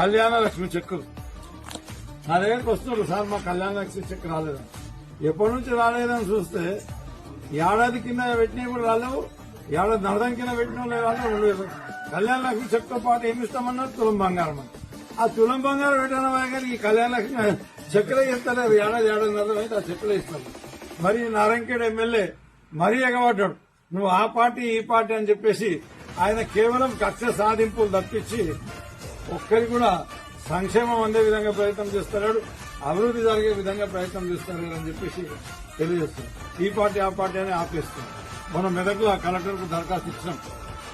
కళ్యాణ లక్ష్మి చెక్కులు నా దగ్గరికి వస్తున్నారు సార్ మా కళ్యాణ లక్ష్మి చెక్ రాలేదని ఎప్పటి నుంచి రాలేదని చూస్తే ఏడాది కింద పెట్టినవి కూడా రాలేవు ఏడాది నడదం కింద పెట్టిన వాళ్ళు రాలేవు రెండు కళ్యాణ లక్ష్మి చెక్తో పాటు ఏమి ఇస్తామన్నారు? తులం బంగారం అని. ఆ తులం బంగారం పెట్టిన కానీ ఈ కళ్యాణ లక్ష్మి చెక్కులే ఇస్తలేదు ఏడాది ఏడాది నడదం అయితే ఆ చెక్కులే ఇస్తారు. మరి నారంకేడు ఎమ్మెల్యే మరీ ఎగబడ్డాడు. నువ్వు ఆ పార్టీ ఈ పార్టీ అని చెప్పేసి ఆయన కేవలం కక్ష సాధింపులు తప్పించి ఒక్కరి కూడా సంక్షేమం అందే విధంగా ప్రయత్నం చేస్తున్నాడు అభివృద్ధి జరిగే విధంగా ప్రయత్నం చేస్తున్నారు అని చెప్పేసి తెలియజేస్తున్నాం ఈ పార్టీ ఆ పార్టీ అని ఆపేస్తున్నాం మనం మెదక్లో కలెక్టర్కు దరఖాస్తు ఇచ్చినాం.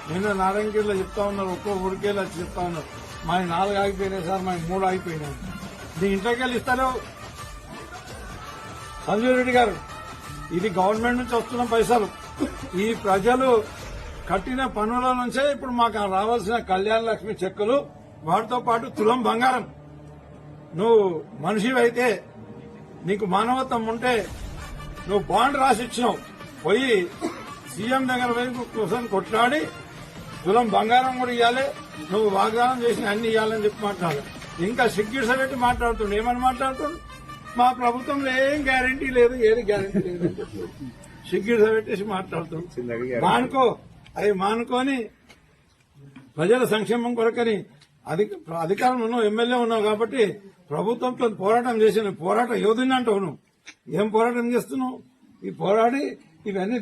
నిన్న నారాయణగిరిలో చెప్తా ఉన్నారు ఒక్కో ఊరికేలా చెప్తా ఉన్నారు. మా నాలుగు ఆగిపోయినాయి సార్ మా మూడు ఆగిపోయినాయి. నీ ఇంట్లోకి వెళ్ళి ఇస్తారో సంజయ్ రెడ్డి గారు ఇది గవర్నమెంట్ నుంచి వస్తున్న పైసలు. ఈ ప్రజలు కట్టిన పనుల నుంచే ఇప్పుడు మాకు రావాల్సిన కళ్యాణ లక్ష్మి చెక్కులు వాటితో పాటు తులం బంగారం. నువ్వు మనిషివైతే నీకు మానవత్వం ఉంటే నువ్వు బాండ్ రాసి ఇచ్చినావు పోయి సీఎం దగ్గర పోయి కోసం కొట్లాడి తులం బంగారం కూడా ఇవ్వాలి నువ్వు వాగ్దానం చేసిన అన్ని ఇవ్వాలని చెప్పి మాట్లాడు. ఇంకా సిగ్గిడ్స పెట్టి మాట్లాడుతుండు. ఏమని మాట్లాడుతుండు? మా ప్రభుత్వంలో ఏం గ్యారంటీ లేదు ఏది గ్యారంటీ లేదు. సిగ్గిడ్స పెట్టేసి మాట్లాడుతుండు. మానుకో. అవి మానుకొని ప్రజల సంక్షేమం కొరకని అధికారంలో ఉన్నావు ఎమ్మెల్యే ఉన్నావు కాబట్టి ప్రభుత్వంతో పోరాటం చేసిన పోరాట యోధుని అంటావు నువ్వు ఏం పోరాటం చేస్తున్నావు? ఈ పోరాడి ఇవన్నీ